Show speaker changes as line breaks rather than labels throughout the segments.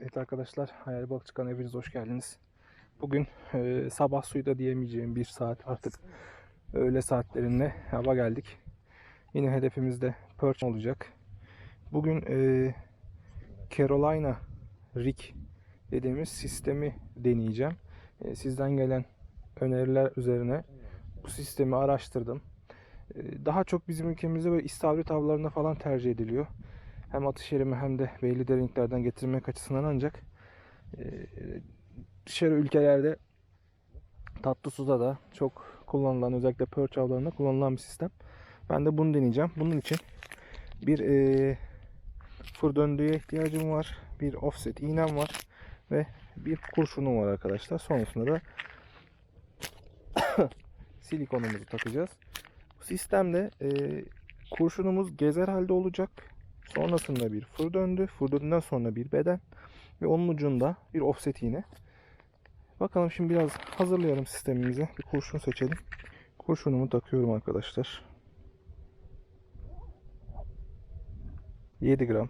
Evet arkadaşlar, Hayal Balık Çıkan hepiniz hoş geldiniz. Bugün e, sabah suyu da diyemeyeceğim bir saat artık öğle saatlerinde hava geldik. Yine hedefimizde perch olacak. Bugün e, Carolina Rig dediğimiz sistemi deneyeceğim. E, sizden gelen öneriler üzerine bu sistemi araştırdım. E, daha çok bizim ülkemizde böyle istavrit avlarında falan tercih ediliyor hem atış yerimi hem de belli derinliklerden getirmek açısından ancak e, dışarı ülkelerde tatlı suda da çok kullanılan özellikle perch avlarında kullanılan bir sistem. Ben de bunu deneyeceğim. Bunun için bir e, fır döndüğüye ihtiyacım var. Bir offset iğnem var ve bir kurşunum var arkadaşlar. Sonrasında da silikonumuzu takacağız. Bu sistemde e, kurşunumuz gezer halde olacak. Sonrasında bir fır döndü. Fır döndüğünden sonra bir beden. Ve onun ucunda bir offset iğne. Bakalım şimdi biraz hazırlayalım sistemimizi. Bir kurşun seçelim. Kurşunumu takıyorum arkadaşlar. 7 gram.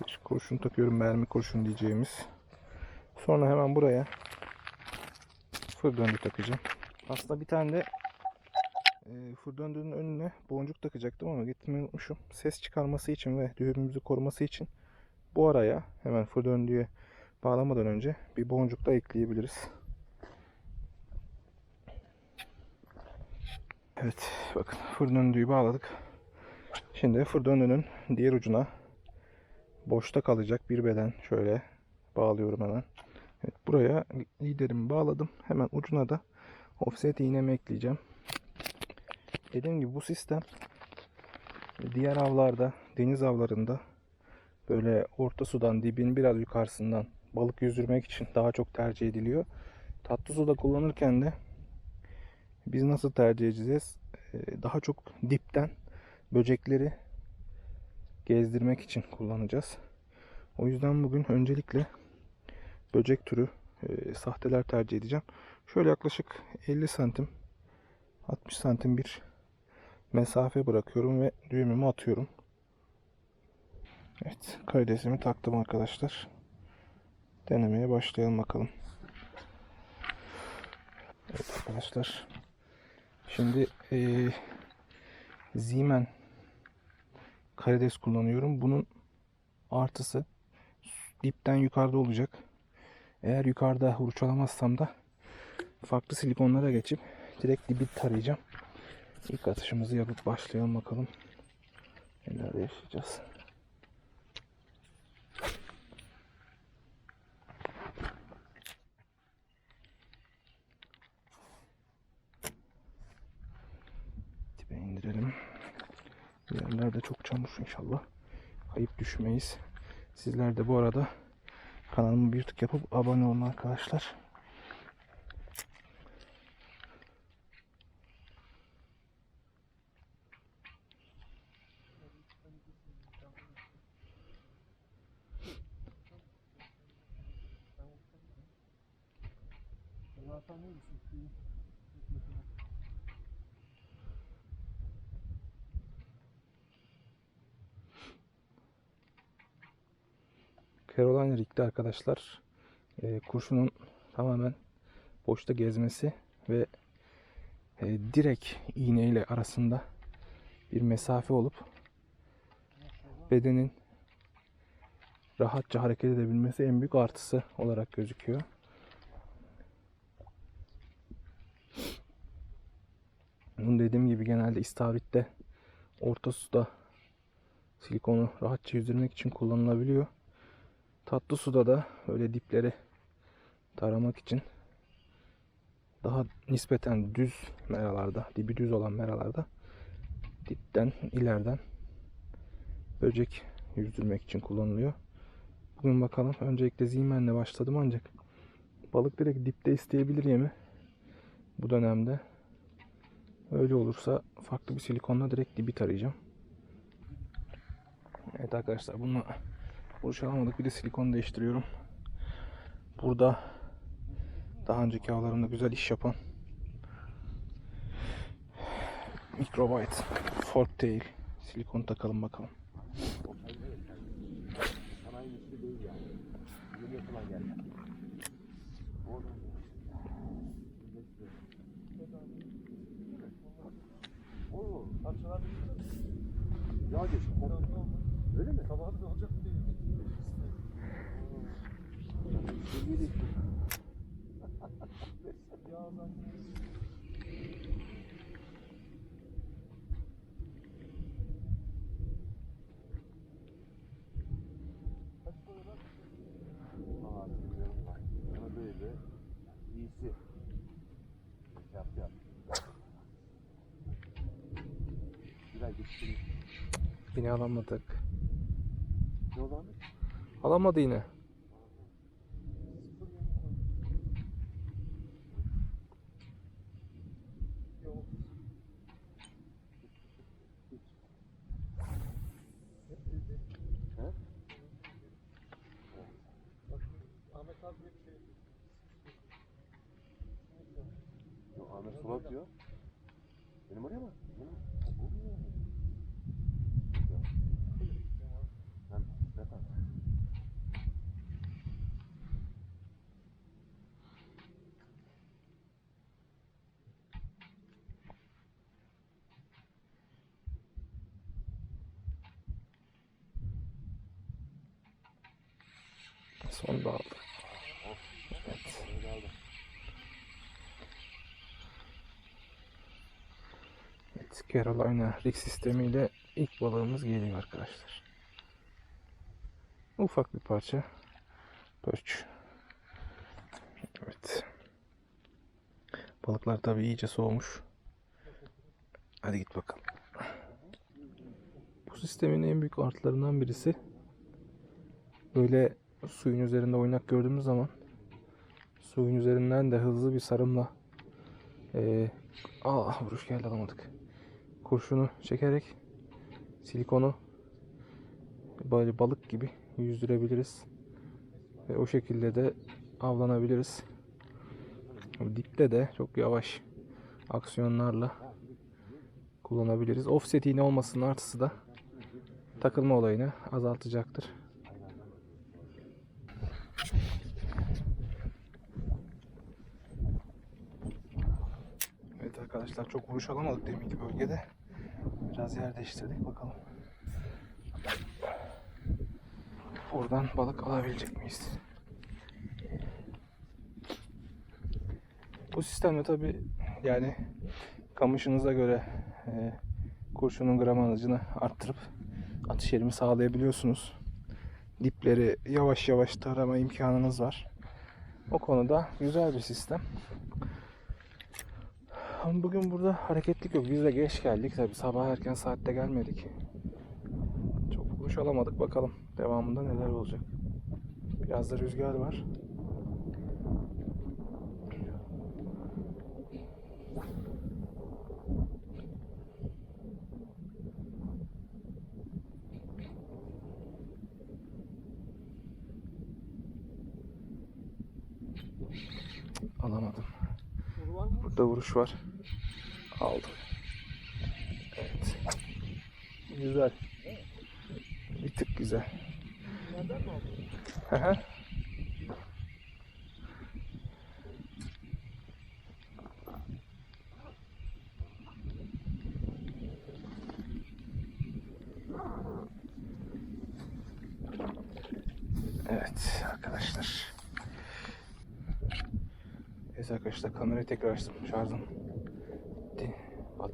Bir kurşun takıyorum. Mermi kurşun diyeceğimiz. Sonra hemen buraya fır döndü takacağım. Aslında bir tane de e, fır döndüğünün önüne boncuk takacaktım ama getirmeyi unutmuşum. Ses çıkarması için ve düğümümüzü koruması için bu araya hemen fır döndüğe bağlamadan önce bir boncuk da ekleyebiliriz. Evet bakın fır döndüğü bağladık. Şimdi fır döndüğünün diğer ucuna boşta kalacak bir beden şöyle bağlıyorum hemen. Evet, buraya liderimi bağladım. Hemen ucuna da offset iğnemi ekleyeceğim. Dediğim gibi bu sistem diğer avlarda, deniz avlarında böyle orta sudan dibin biraz yukarısından balık yüzdürmek için daha çok tercih ediliyor. Tatlı suda kullanırken de biz nasıl tercih edeceğiz? Ee, Daha çok dipten böcekleri gezdirmek için kullanacağız. O yüzden bugün öncelikle böcek türü e, sahteler tercih edeceğim. Şöyle yaklaşık 50 santim 60 santim bir mesafe bırakıyorum ve düğümümü atıyorum. Evet, karidesimi taktım arkadaşlar. Denemeye başlayalım bakalım. Evet arkadaşlar. Şimdi eee Zeeman karides kullanıyorum. Bunun artısı dipten yukarıda olacak. Eğer yukarıda hurçalamazsam da farklı silikonlara geçip direkt dibi tarayacağım. İlk atışımızı yapıp başlayalım bakalım. Neler yaşayacağız. Dibe indirelim. Yerlerde çok çamur inşallah. Kayıp düşmeyiz. Sizler de bu arada kanalımı bir tık yapıp abone olun arkadaşlar. Carolina Rig'de arkadaşlar e, kurşunun tamamen boşta gezmesi ve e, direkt iğne ile arasında bir mesafe olup bedenin rahatça hareket edebilmesi en büyük artısı olarak gözüküyor. Dediğim gibi genelde istavritte orta suda silikonu rahatça yüzdürmek için kullanılabiliyor. Tatlı suda da öyle dipleri taramak için daha nispeten düz meralarda, dibi düz olan meralarda dipten, ileriden böcek yüzdürmek için kullanılıyor. Bugün bakalım. Öncelikle Zeeman'le başladım ancak balık direkt dipte isteyebilir yemi. Bu dönemde öyle olursa farklı bir silikonla direkt dibi tarayacağım. Evet arkadaşlar bunu Boşalamadık bir de silikon değiştiriyorum. Burada daha önceki avlarımda güzel iş yapan Microbite Fork Tail silikon takalım bakalım.
Yağ geçti. Öyle mi?
Sabahı da olacak mı değil mi?
Seviyeli.
Ya ben
Aa, bilmiyorum bak. Bana böyle iyisi. Yap yap. Güzel geçti.
Yine alamadık. Alamadı yine.
Ahmet abi hep şey
Yok, Ahmet sola atıyor. Benim oraya mı? Benim. Ben, ben, ben.
Sonunda aldı.
Öyle aldım.
Evet, Carolina rig sistemiyle ilk balığımız geliyor arkadaşlar. Ufak bir parça. Pörç. Evet. Balıklar tabi iyice soğumuş. Hadi git bakalım. Bu sistemin en büyük artılarından birisi böyle suyun üzerinde oynak gördüğümüz zaman suyun üzerinden de hızlı bir sarımla eee Aa vuruş geldi alamadık. Kurşunu çekerek silikonu böyle balık gibi yüzdürebiliriz. Ve o şekilde de avlanabiliriz. Dipte de çok yavaş aksiyonlarla kullanabiliriz. Offset iğne olmasının artısı da takılma olayını azaltacaktır. Evet arkadaşlar çok vuruş alamadık deminki bölgede. Biraz yer değiştirdik bakalım. Oradan balık alabilecek miyiz? Bu sistemde tabi yani kamışınıza göre e, kurşunun gramajını arttırıp atış yerimi sağlayabiliyorsunuz. Dipleri yavaş yavaş tarama imkanınız var. O konuda güzel bir sistem. Ama bugün burada hareketlik yok. Biz de geç geldik. Tabi sabah erken saatte gelmedik. Çok vuruş alamadık. Bakalım devamında neler olacak. Biraz da rüzgar var. Alamadım. Burada vuruş var. Aldım. Evet. Güzel. Bir tık güzel.
Nereden mi aldın?
Evet arkadaşlar. Evet arkadaşlar kamerayı tekrar açtım. Şarjım.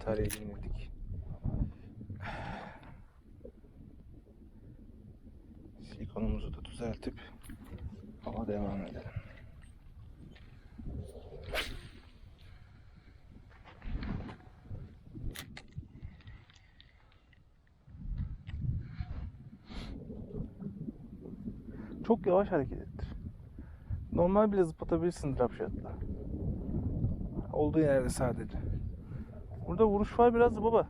Bataryayı yeniledik. Silikonumuzu da düzeltip hava devam edelim. Çok yavaş hareket ettir. Normal bile zıplatabilirsin drop shot'la. Olduğu yerde sadece. Burada vuruş var biraz da baba.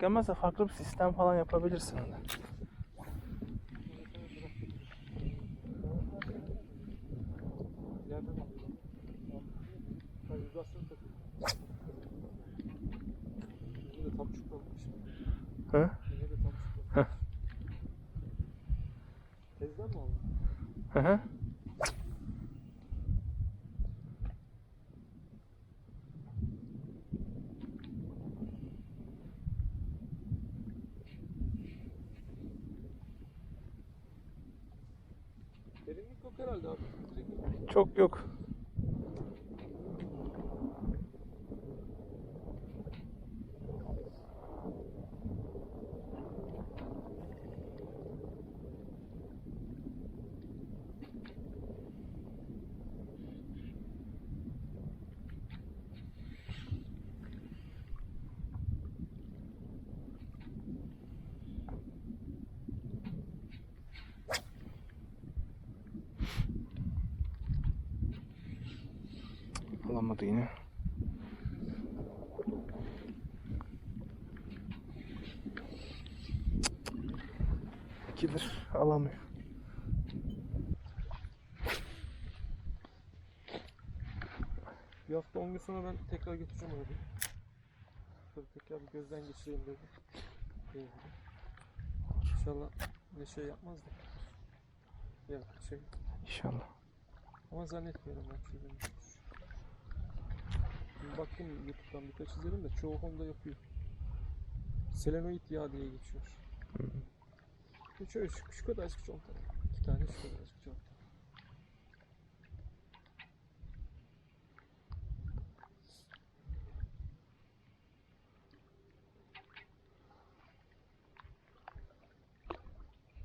Gelmezse farklı bir sistem falan yapabilirsin onda.
Nereden aldın? Ben vibrasyon takıyorum. Yine de tam çuklamış.
Hı?
Yine de tam çuklamış. Tezden mi aldın?
Hı hı.
Derinlik yok herhalde abi. Direkt
Çok yok. Alamadı yine. İkidir. Alamıyor.
Bir hafta 10 gün sonra ben tekrar getireceğim onu. Tabii tekrar bir gözden geçireyim dedim. İnşallah ne şey yapmaz da. Ya şey
İnşallah.
ama zannetmiyorum ben. Şimdi baktım YouTube'dan birkaç izledim de çoğu Honda yapıyor. Selenoid yağ diye geçiyor. Hı. Şöyle şu, şu kadarcık conta. İki tane şu kadarcık conta.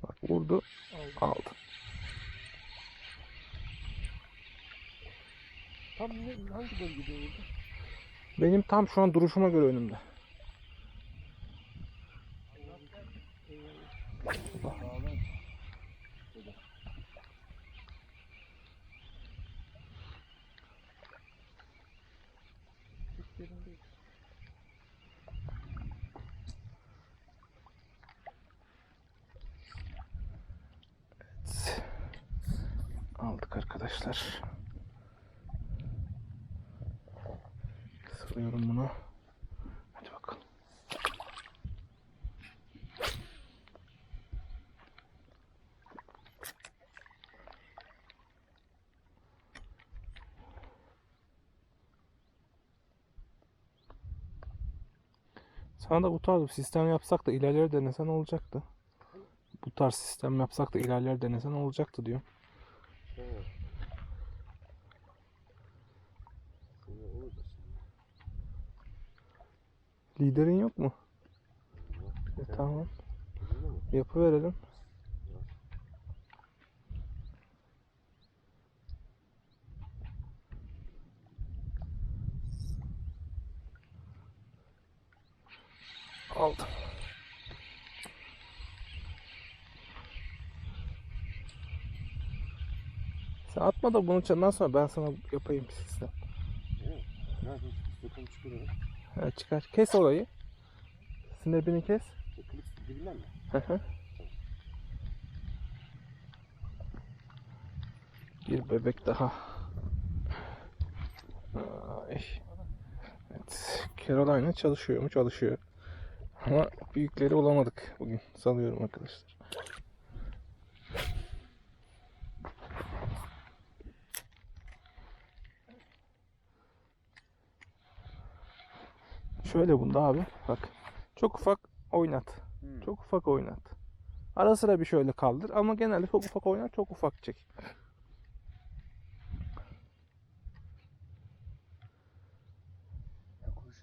Bak vurdu.
Aldım.
Aldı.
Tam ne, hangi bölgede oldu?
Benim tam şu an duruşuma göre önümde. Evet. Aldık arkadaşlar. Sarıyorum bunu. Hadi bakalım. Sana da bu tarz bir sistem yapsak da ilerleri denesen olacaktı. Bu tarz sistem yapsak da ilerleri denesen olacaktı diyor.
Evet. Şimdi olur da şimdi.
Liderin yok mu?
Yok.
E, tamam.
Öyle mi?
Yapıverelim. Aldım. Sen atma da bunu çandan sonra ben sana yapayım sistem.
Evet. Nerede? Bakalım çıkaralım.
Ha, çıkar. Kes orayı. Snap'ini kes.
Klip dibinden mi?
Bir bebek daha. Ay. Evet. Carolina çalışıyor mu? Çalışıyor. Ama büyükleri bulamadık bugün. Salıyorum arkadaşlar. Şöyle bunda abi. Bak. Çok ufak oynat.
Hmm.
Çok ufak oynat. Ara sıra bir şöyle kaldır ama genelde çok ufak oynat, çok ufak çek.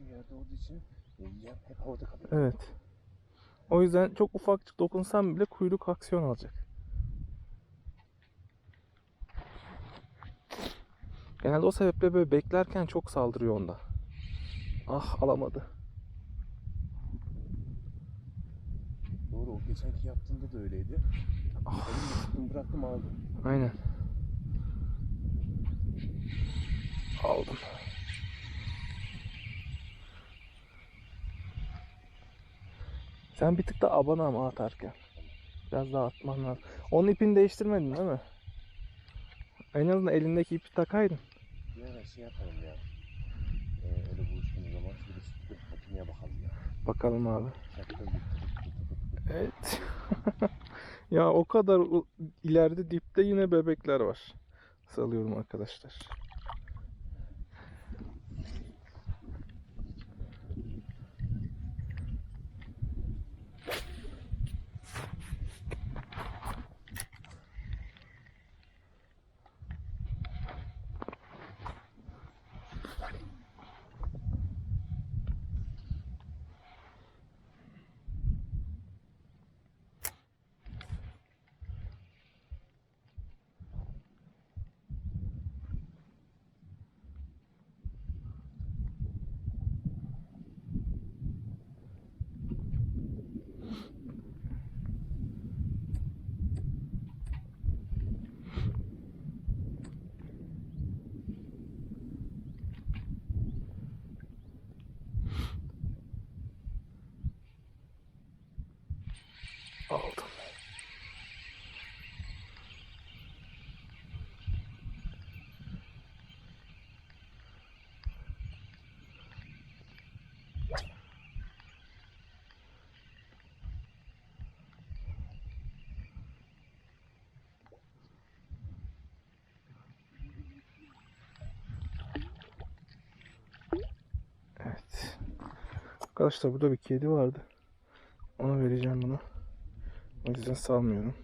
Yerde olduğu için e, yem hep havada kalıyor.
Evet. O yüzden çok ufakçık dokunsam bile kuyruk aksiyon alacak. Genelde o sebeple böyle beklerken çok saldırıyor onda. Ah alamadı.
Doğru o geçenki yaptığında da öyleydi.
Ah.
Tuttum bıraktım aldım.
Aynen. Aldım. Sen bir tık da abana ama atarken. Biraz daha atman lazım. Onun ipini değiştirmedin değil mi? En azından elindeki ipi takaydın.
Bir ara şey yapalım ya. Ee, öyle buluştuğumuz zaman şöyle makineye bakalım ya.
Bakalım abi. Evet. Ya o kadar ileride dipte yine bebekler var. Salıyorum arkadaşlar. Aldım. Evet. Arkadaşlar burada bir kedi vardı. Ona vereceğim bunu. O yüzden salmıyorum.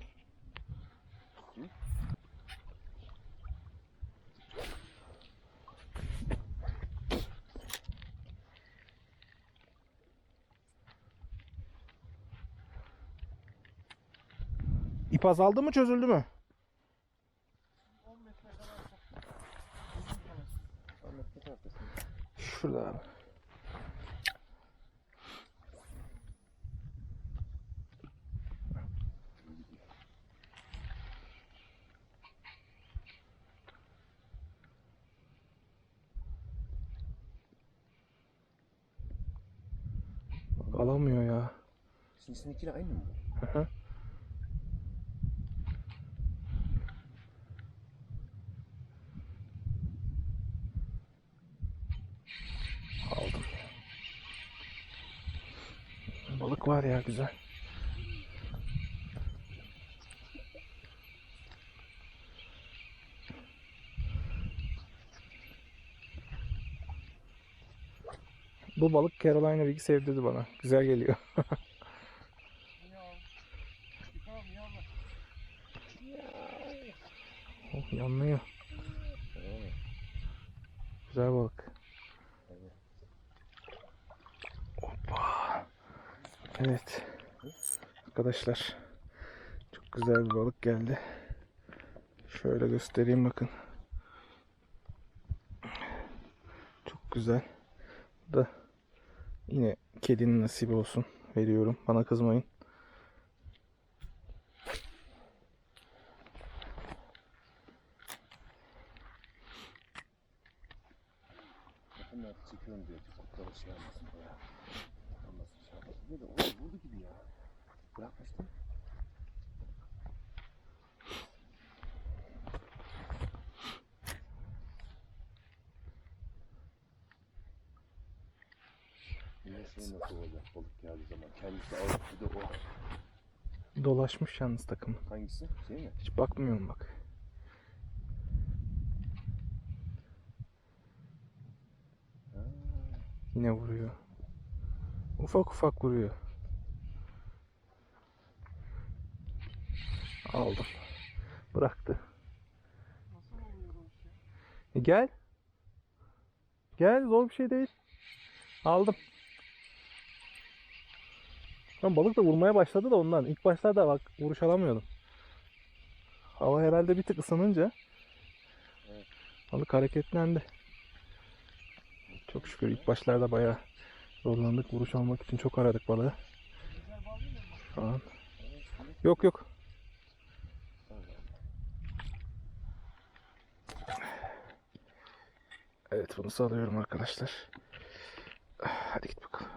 İp azaldı mı çözüldü mü?
10 metre kadar
Ahmet ne taraftasın?
Şurada abi. Alamıyor ya.
Şimdi seninkiyle aynı mı?
Hı hı. Aldım. Balık var ya güzel. Bu balık Carolina Rig'i sevdirdi bana. Güzel geliyor. Oh, yanmıyor.
Evet.
Güzel balık. Hoppa. Evet. Arkadaşlar. Çok güzel bir balık geldi. Şöyle göstereyim bakın. Çok güzel. Da yine kedinin nasibi olsun. Veriyorum. Bana kızmayın.
Bunlar çekiyorum diyor. Kurtlara şey yapmasın böyle. Anlasın şey yapmasın diye de oğlum vurdu gibi ya. Bırakmıştım. Yine şey nasıl olacak balık geldiği zaman. Kendisi alıp bir de o.
Dolaşmış yalnız takım.
Hangisi? Şey mi?
Hiç bakmıyorum bak.
Ha.
Yine vuruyor. Ufak ufak vuruyor. Aldım. Bıraktı.
Nasıl oluyor bu?
E gel. Gel zor bir şey değil. Aldım. Lan balık da vurmaya başladı da ondan. İlk başlarda bak vuruş alamıyordum. Hava herhalde bir tık ısınınca
Evet.
balık hareketlendi. Çok şükür ilk başlarda bayağı zorlandık. Vuruş almak için çok aradık balığı. Şu an. Yok yok. Evet bunu salıyorum arkadaşlar. Hadi git bakalım.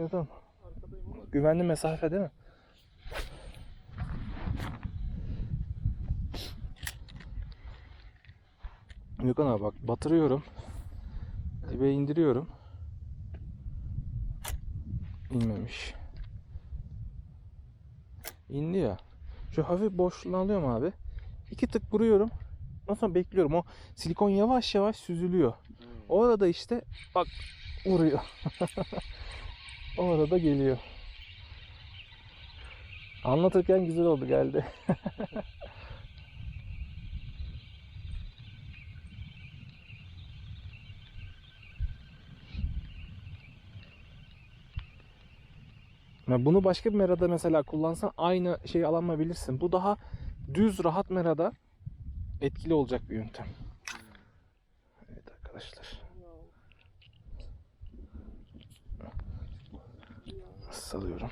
Ama
Güvenli mesafe değil mi? Gökhan abi bak batırıyorum. Dibe indiriyorum. İnmemiş. indi ya. Şu hafif boşluğunu alıyorum abi. İki tık vuruyorum. Ondan sonra bekliyorum. O silikon yavaş yavaş süzülüyor. O arada işte bak vuruyor. o arada geliyor. Anlatırken güzel oldu geldi. Bunu başka bir merada mesela kullansan aynı şeyi alamayabilirsin. Bu daha düz rahat merada etkili olacak bir yöntem. Evet arkadaşlar. Salıyorum.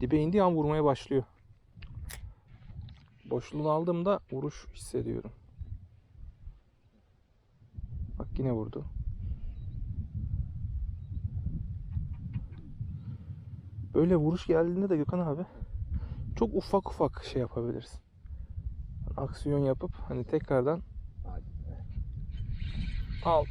Dibe indiği an vurmaya başlıyor. Boşluğunu aldığımda vuruş hissediyorum. Bak yine vurdu. Böyle vuruş geldiğinde de Gökhan abi çok ufak ufak şey yapabilirsin. Aksiyon yapıp hani tekrardan al.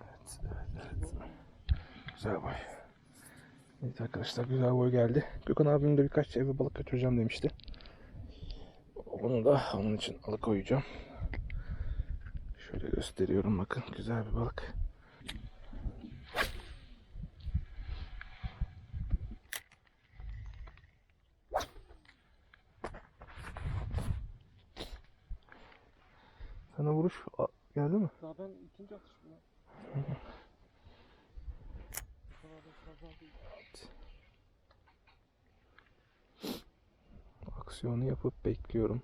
Evet, evet, evet. Güzel boy. Evet arkadaşlar güzel boy geldi. Gökhan abim de birkaç eve balık götüreceğim demişti. Onu da onun için alıkoyacağım. Şöyle gösteriyorum bakın güzel bir balık. Sana vuruş geldi mi?
Daha ben ikinci atış bu ya. Bu kadar da fazla değil.
Aksiyonu yapıp bekliyorum.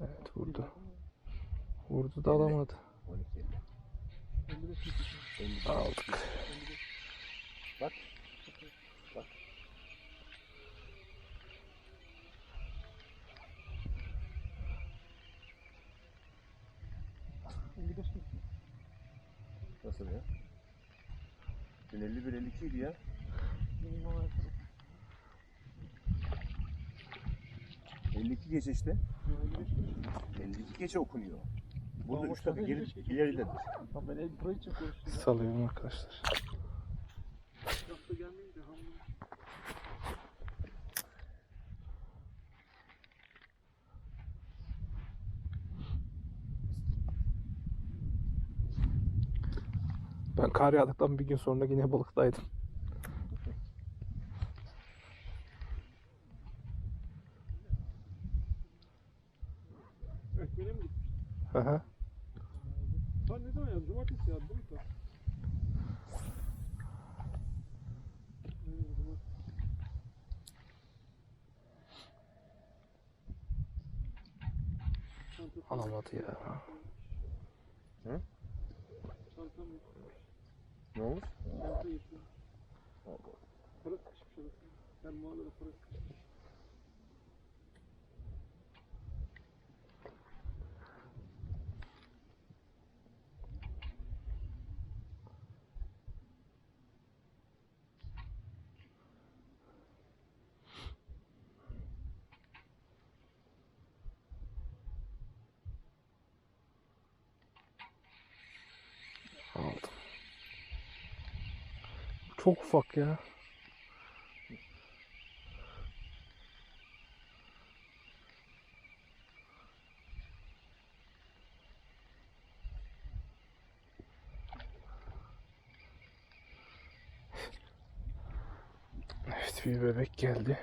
Evet vurdu. Vurdu da alamadı.
12 50.
55 mi?
55.
Aldık.
55.
Bak. Bak. Nasıl ya? Dün 51 52 idi ya.
Arkadaşım.
52 gece işte.
Yo, 55 mi?
52 gece okunuyor. Burada
Tamam,
3 dakika geri,
55
ileridedir.
Lan ben el burayı konuştum. ya.
Salıyorum arkadaşlar. Ben kar yağdıktan bir gün sonra yine balıktaydım. Aha.
Ha ne zaman ya? Cumartesi ya değil mi? Kar? Evet, cumartesi. Çanta-
Alamadı ya.
Hı?
Çantam yok.
Ne olmuş?
Çanta yetiyor. Para sıkışmış arasında. Ben mahallede para
aldım. Çok ufak ya. Evet bir bebek geldi.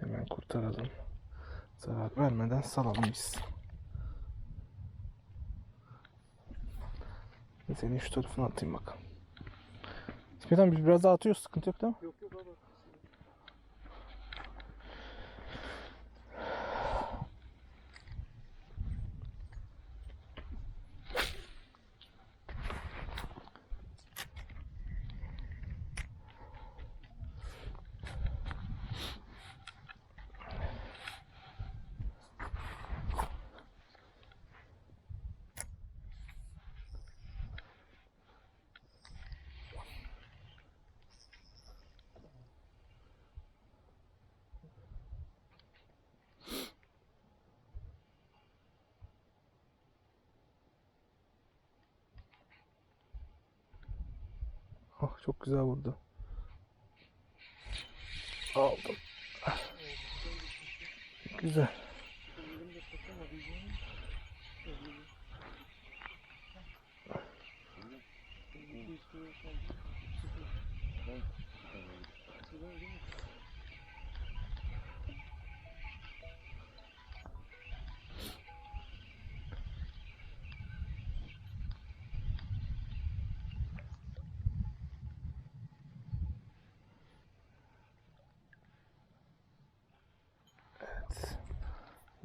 Hemen kurtaralım. Zarar vermeden salalım biz. Seni şu tarafına atayım bakalım. İsmet abi biraz daha atıyoruz sıkıntı yok değil mi?
Yok yok abi.
Oh, çok güzel vurdu. Aldım. Güzel.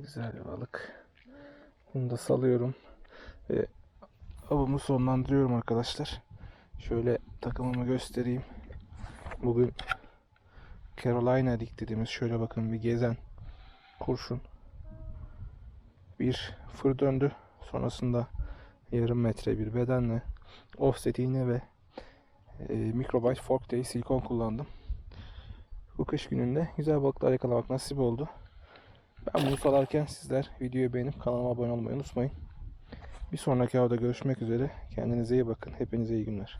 Güzel bir balık. Bunu da salıyorum. Ve avımı sonlandırıyorum arkadaşlar. Şöyle takımımı göstereyim. Bugün Carolina dik dediğimiz şöyle bakın bir gezen kurşun. Bir fır döndü. Sonrasında yarım metre bir bedenle offset iğne ve e, microbite fork diye silikon kullandım. Bu kış gününde güzel balıklar yakalamak nasip oldu. Ben bunu salarken sizler videoyu beğenip kanalıma abone olmayı unutmayın. Bir sonraki avda görüşmek üzere. Kendinize iyi bakın. Hepinize iyi günler.